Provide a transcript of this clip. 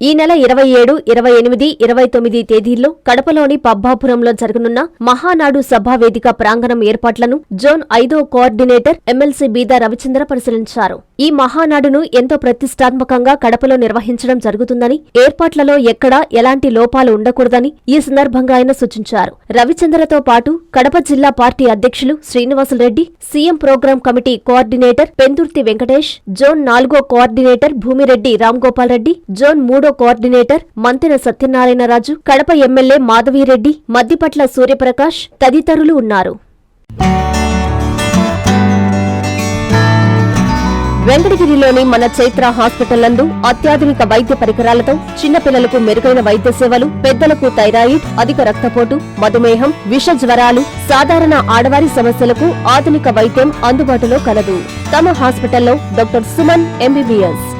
ఈ నెల ఇరవై ఏడు ఇరవై ఎనిమిది ఇరవై తొమ్మిది తేదీల్లో కడపలోని పబ్బాపురంలో జరగనున్న మహానాడు సభా వేదిక ప్రాంగణం ఏర్పాట్లను జోన్ ఐదో కోఆర్డినేటర్ ఎమ్మెల్సీ బీదా రవిచంద్ర పరిశీలించారు. ఈ మహానాడును ఎంతో ప్రతిష్టాత్మకంగా కడపలో నిర్వహించడం జరుగుతుందని ఏర్పాట్లలో ఎక్కడా ఎలాంటి లోపాలు ఉండకూడదని ఈ సందర్భంగా ఆయన సూచించారు. రవిచంద్రతో పాటు కడప జిల్లా పార్టీ అధ్యక్షులు Srinivasula Reddy CM program committee coordinator Pendurthi Venkatesh zone నాలుగో కోఆర్డినేటర్ భూమిరెడ్డి రామ్గోపాల్ రెడ్డి జోన్ మూడో కోఆర్డినేటర్ మంతెన సత్యనారాయణరాజు కడప ఎమ్మెల్యే మాధవీరెడ్డి మద్దిపట్ల సూర్యప్రకాష్ తదితరులు ఉన్నారు. వెంకటగిరిలోని మన చైత్ర హాస్పిటల్ నందు అత్యాధునిక వైద్య పరికరాలతో చిన్నపిల్లలకు మెరుగైన వైద్య సేవలు పెద్దలకు థైరాయిడ్ అధిక రక్తపోటు మధుమేహం విష జ్వరాలు సాధారణ ఆడవారి సమస్యలకు ఆధునిక వైద్యం అందుబాటులో కలదు. తమ హాస్పిటల్లో డాక్టర్ సుమన్ ఎంబీబీఎస్